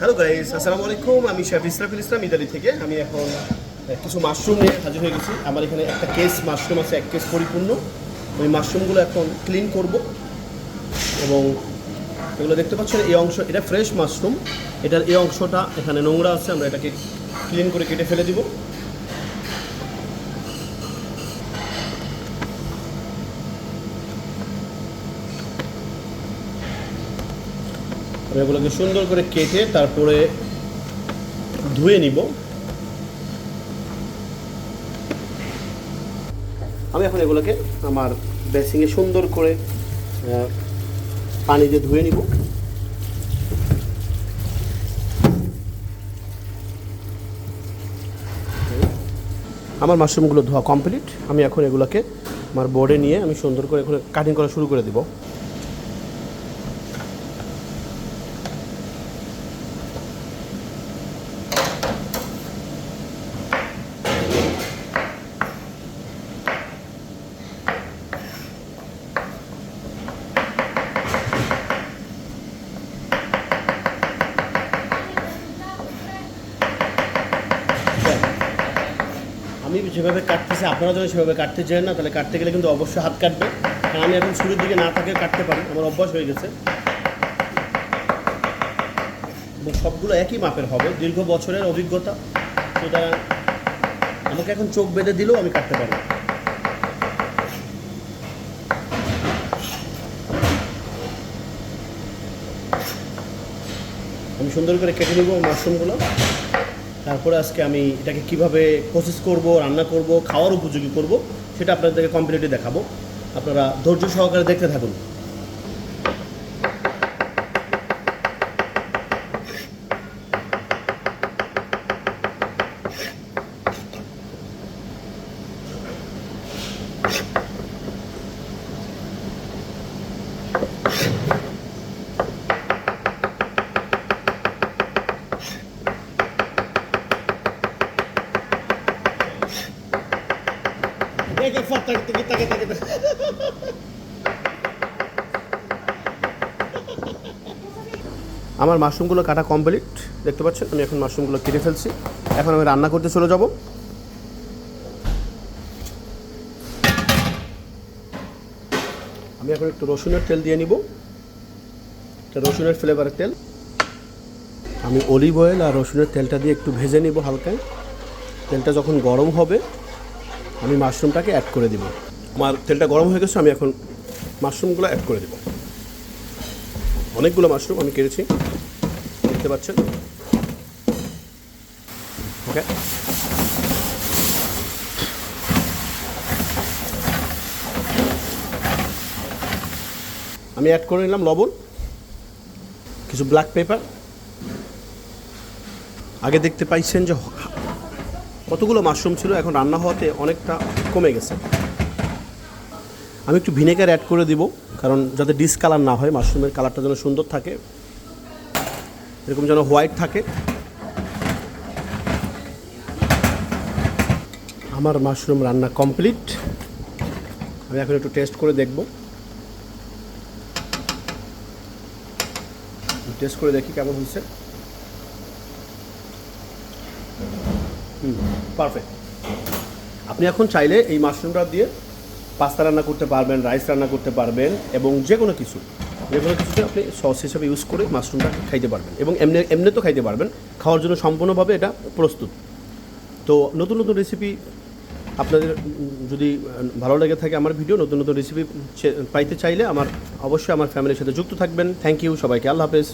Hello guys আসসালামু আলাইকুম। আমি শেফ ইসরাফিল ইসলাম, ইতালি থেকে। আমি এখন কিছু মাশরুম নিয়ে হাজির হয়ে গেছি। আমার এখানে একটা কেস মাশরুম আছে, এক কেস পরিপূর্ণ। ওই মাশরুমগুলো এখন ক্লিন করব। এবং এগুলো দেখতে পাচ্ছেন, এই অংশ, এটা ফ্রেশ মাশরুম এটার এই অংশটা এখানে নোংরা আছে। আমরা এটাকে ক্লিন করে কেটে ফেলে দিব। এগুলোকে সুন্দর করে কেটে তারপরে ধুয়ে নিব। আমি এখন এগুলোকে আমার বেসিংয়ে সুন্দর করে পানি দিয়ে ধুয়ে নিব। আমার মাশরুমগুলো ধোয়া কমপ্লিট আমি এখন এগুলোকে আমার বোর্ডে নিয়ে আমি সুন্দর করে এখন কাটিং করা শুরু করে দিব। আমি যেভাবে কাটতেছি, আপনারা যদি সেভাবে কাটতে চান না, তাহলে কাটতে গেলে কিন্তু অবশ্যই হাত কাটবে। কারণ আমি এখন শুরুর দিকে না থাকে কাটতে পারি, আমার অভ্যাস হয়ে গেছে। এবং সবগুলো একই মাপের হবে, দীর্ঘ বছরের অভিজ্ঞতা। সুতরাং আমাকে এখন চোখ বেঁধে দিলেও আমি কাটতে পারব। আমি সুন্দর করে কেটে নেব মাশরুমগুলো। তারপরে আজকে আমি এটাকে কীভাবে প্রসেস করব, রান্না করব, খাওয়ার উপযোগী করব, সেটা আপনাদেরকে কমপ্লিটলি দেখাবো। আপনারা ধৈর্য সহকারে দেখতে থাকুন। আমার মাশরুমগুলো কাটা কমপ্লিট, দেখতে পাচ্ছেন? আমি এখন মাশরুমগুলো কেটে ফেলছি। এখন আমি রান্না করতে চলে যাব। আমি এখন একটু রসুনের তেল দিয়ে নিব। রসুনের ফ্লেভারের তেল। আমি অলিভ অয়েল আর রসুনের তেলটা দিয়ে একটু ভেজে নিব হালকায়। তেলটা যখন গরম হবে আমি মাশরুমটাকে অ্যাড করে দিব। আমার তেলটা গরম হয়ে গেছে, আমি এখন মাশরুমগুলো অ্যাড করে দেব। অনেকগুলো মাশরুম আমি কেটেছি, দেখতে পাচ্ছেন? ওকে আমি অ্যাড করে নিলাম লবণ, কিছু ব্ল্যাক পেপার আগে দেখতে পাইছেন যে কতগুলো মাশরুম ছিল এখন রান্না হওয়াতে অনেকটা কমে গেছে। আমি একটু ভিনেগার অ্যাড করে দিব, কারণ যাতে ডিসকালার না হয়, মাশরুমের কালারটা যেন সুন্দর থাকে, এরকম যেন হোয়াইট থাকে। আমার মাশরুম রান্না কমপ্লিট আমি এখন একটু টেস্ট করে দেখব। টেস্ট করে দেখি কেমন হয়েছে। পারফেক্ট আপনি এখন চাইলে এই মাশরুমটা দিয়ে পাস্তা রান্না করতে পারবেন রাইস রান্না করতে পারবেন এবং যে কোনো কিছু। যে কোনো কিছুতে আপনি সস হিসাবে ইউজ করে মাশরুমটা খাইতে পারবেন এবং এমনি এমনি তো খাইতে পারবেন। খাওয়ার জন্য সম্পূর্ণভাবে এটা প্রস্তুত। তো নতুন নতুন রেসিপি আপনাদের যদি ভালো লেগে থাকে আমার ভিডিও নতুন নতুন রেসিপি পাইতে চাইলে আমার, অবশ্যই আমার ফ্যামিলির সাথে যুক্ত থাকবেন। থ্যাংক ইউ সবাইকে। আল্লাহ হাফেজ।